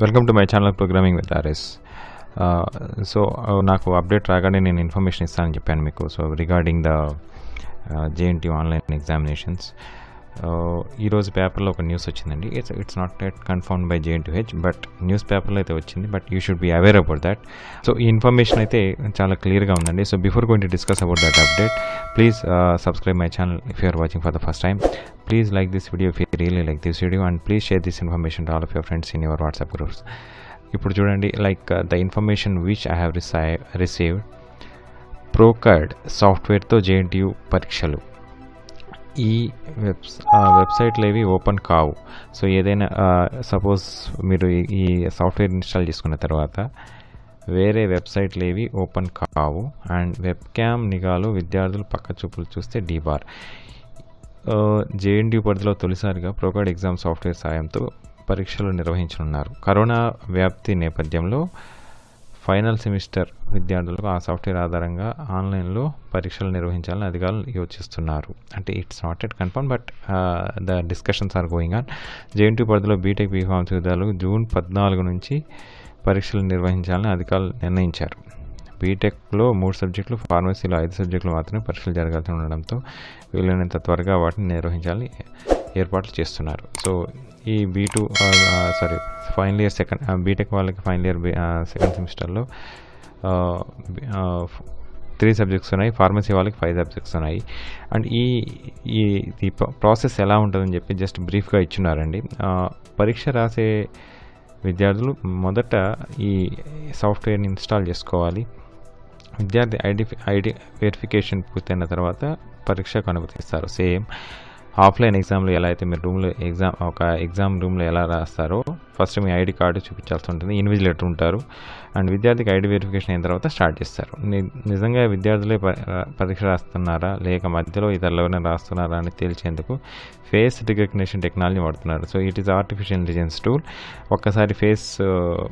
Welcome to my channel programming with RS. So నాకు update రాగానే నేను ఇన్ఫర్మేషన్ ఇస్తానని చెప్పాను మీకు. So regarding the JNT online examinations ఈరోజు పేపర్లో ఒక న్యూస్ వచ్చిందండి. It's it's not at confirm by JN H but news పేపర్లో అయితే వచ్చింది. But you should be aware about that so ఈ ఇన్ఫర్మేషన్ అయితే చాలా క్లియర్గా ఉందండి. So before going to discuss about that update please subscribe my channel if you're watching for the first time please like this video if you really like this video and please share this information to all of your friends in your WhatsApp groups ఇప్పుడు చూడండి like the information which I have rece received proctored సాఫ్ట్వేర్తో JNTU పరీక్షలు. ఈ webs వెబ్సైట్లు ఏవి open కావు. So ఏదైనా suppose మీరు ఈ- సాఫ్ట్వేర్ ఇన్స్టాల్ చేసుకున్న తర్వాత వేరే వెబ్సైట్లు ఏవి ఓపెన్ కావు. అండ్ వెబ్ క్యామ్ నిఘాలు విద్యార్థులు పక్క చూపులు చూస్తే డీబార్. జేఎన్డీ పరిధిలో తొలిసారిగా ప్రోకాడ్ ఎగ్జామ్ సాఫ్ట్వేర్ సాయంతో పరీక్షలు నిర్వహించనున్నారు. కరోనా వ్యాప్తి నేపథ్యంలో ఫైనల్ సెమిస్టర్ విద్యార్థులకు ఆ సాఫ్ట్వేర్ ఆధారంగా ఆన్లైన్లో పరీక్షలు నిర్వహించాలని అధికారులు యోచిస్తున్నారు. అంటే it's not at confirm but the discussions are going on. JNT పరిధిలో బీటెక్ బీఫార్మసీ విద్యార్థులకు జూన్ పద్నాలుగు నుంచి పరీక్షలు నిర్వహించాలని అధికారులు నిర్ణయించారు. బీటెక్లో మూడు సబ్జెక్టులు ఫార్మసీలో ఐదు సబ్జెక్టులు మాత్రమే పరీక్షలు జరగాల్సి ఉండడంతో వీలైనంత త్వరగా వాటిని నిర్వహించాలని ఏర్పాట్లు చేస్తున్నారు. సో ఈ B two sorry final year second BTech వాళ్ళకి ఫైనల్ ఇయర్ సెకండ్ సెమిస్టర్లో త్రీ సబ్జెక్ట్స్ ఉన్నాయి ఫార్మసీ వాళ్ళకి ఫైవ్ సబ్జెక్ట్స్ ఉన్నాయి. అండ్ ఈ ఈ ప్రాసెస్ ఎలా ఉంటుందని చెప్పి జస్ట్ బ్రీఫ్గా ఇచ్చున్నారండి. పరీక్ష రాసే విద్యార్థులు మొదట ఈ సాఫ్ట్వేర్ని ఇన్స్టాల్ చేసుకోవాలి. విద్యార్థి ఐడి ఐడి వెరిఫికేషన్ పూర్తయిన తర్వాత పరీక్షకు అనుమతిస్తారు. సేమ్ ఆఫ్లైన్ ఎగ్జామ్లో ఎలా అయితే మీరు రూమ్లో ఎగ్జామ్ ఒక ఎగ్జామ్ రూమ్లో ఎలా రాస్తారో ఫస్ట్ మీ ఐడి కార్డు చూపించాల్సి ఉంటుంది ఇన్విజిలేటర్ ఉంటారు. అండ్ విద్యార్థికి ఐడి వెరిఫికేషన్ అయిన తర్వాత స్టార్ట్ చేస్తారు. నిజంగా విద్యార్థులే ప- పరీక్ష రాస్తున్నారా లేక మధ్యలో ఇతరులవైనా రాస్తున్నారా అని తేల్చేందుకు ఫేస్ రికగ్నిషన్ టెక్నాలజీ వాడుతున్నారు. So it is artificial intelligence tool. ఒక్కసారి ఫేస్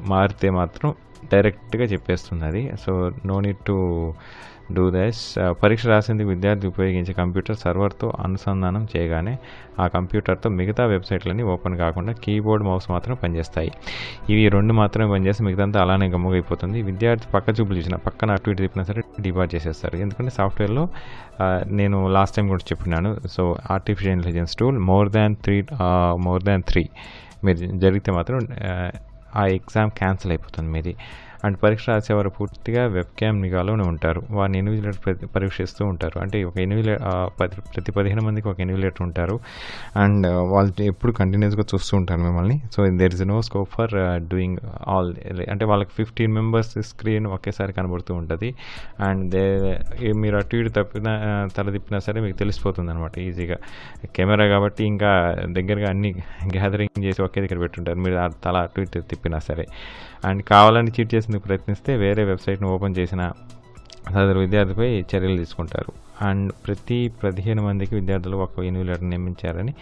మారితే మాత్రం డైరెక్ట్గా చెప్పేస్తుంది అది so no need to do this uh, పరీక్ష రాసేందుకు విద్యార్థి ఉపయోగించే కంప్యూటర్ సర్వర్తో అనుసంధానం చేయగానే ఆ కంప్యూటర్తో మిగతా వెబ్సైట్లన్నీ ఓపెన్ కాకుండా కీబోర్డ్ మౌస్ మాత్రం పనిచేస్తాయి. ఇవి రెండు మాత్రమే పనిచేస్తే మిగతాంతా అలానే గమ్ముగైపోతుంది. విద్యార్థి పక్క చూపులు చూసిన పక్కన అటు ఇటు తిప్పినా సరే డిబార్ చేసేస్తారు. ఎందుకంటే సాఫ్ట్వేర్లో నేను లాస్ట్ టైం కూడా చెప్పినాను. So artificial intelligence tool more than three more than three మీరు జరిగితే మాత్రం ఆ ఎగ్జామ్ క్యాన్సిల్ అయిపోతుంది మీది. అండ్ పరీక్ష రాసేవారు పూర్తిగా వెబ్ క్యామ్ నిఘాలోనే ఉంటారు. వారిని ఇన్విజిలేటర్ ప్రతి పరీక్షిస్తూ ఉంటారు. అంటే ఒక ఎన్విలే పది ప్రతి పదిహేను మందికి ఒక ఇన్విలేటర్ ఉంటారు. అండ్ వాళ్ళు ఎప్పుడు కంటిన్యూస్గా చూస్తూ ఉంటారు మిమ్మల్ని. So there is no scope for doing all అంటే వాళ్ళకి ఫిఫ్టీన్ మెంబర్స్ స్క్రీన్ ఒకేసారి కనబడుతూ ఉంటుంది. అండ్ దే మీరు అటు ఇటు తప్పిన తలదిప్పినా తల తిప్పినా సరే మీకు తెలిసిపోతుంది అనమాట ఈజీగా. కెమెరా కాబట్టి ఇంకా దగ్గరగా అన్ని గ్యాదరింగ్ చేసి ఒకే దగ్గర పెట్టుంటారు. మీరు తల అటు ఇటు తిప్పినా సరే. అండ్ కావాలని చీట్ చేసేందుకు ప్రయత్నిస్తే వేరే వెబ్సైట్ను ఓపెన్ చేసిన సదరు విద్యార్థిపై చర్యలు తీసుకుంటారు. అండ్ ప్రతి పదిహేను మందికి విద్యార్థులు ఒక ఇన్విలేటర్ నియమించారని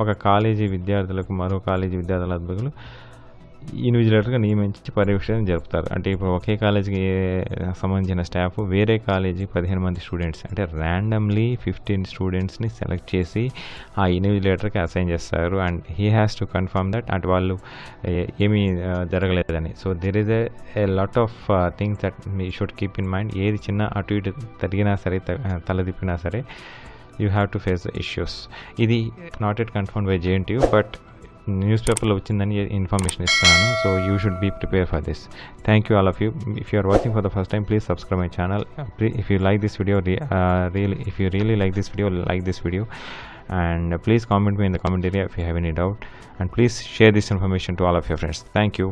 ఒక కాలేజీ విద్యార్థులకు మరో కాలేజీ విద్యార్థుల అధ్యక్షులు ఇన్విజిలేటర్గా నియమించి పర్యవేక్షణ జరుపుతారు. అంటే ఇప్పుడు ఒకే కాలేజీకి సంబంధించిన స్టాఫ్ వేరే కాలేజీ పదిహేను మంది స్టూడెంట్స్. అంటే ర్యాండమ్లీ ఫిఫ్టీన్ స్టూడెంట్స్ని సెలెక్ట్ చేసి ఆ ఇన్విజిలేటర్కి అసైన్ చేస్తారు. And he has to confirm that అంటే వాళ్ళు ఏమీ జరగలేదని. So there is a lot of things that we should keep in mind ఏది చిన్న అటు ఇటు తరిగినా సరే త- తల తిప్పినా సరే you have to face the issues ఇది not at confirm by JNTU but news పేపర్లో వచ్చిందని ఇన్ఫర్మేషన్ ఇస్తున్నాను. So you should be prepare for this thank you all of you if you are watching for the first time please subscribe my channel if you like this video real if you really like this video like this video and uh, please comment me in the comment area if you have any doubt. And please share this information to all of your friends. Thank you.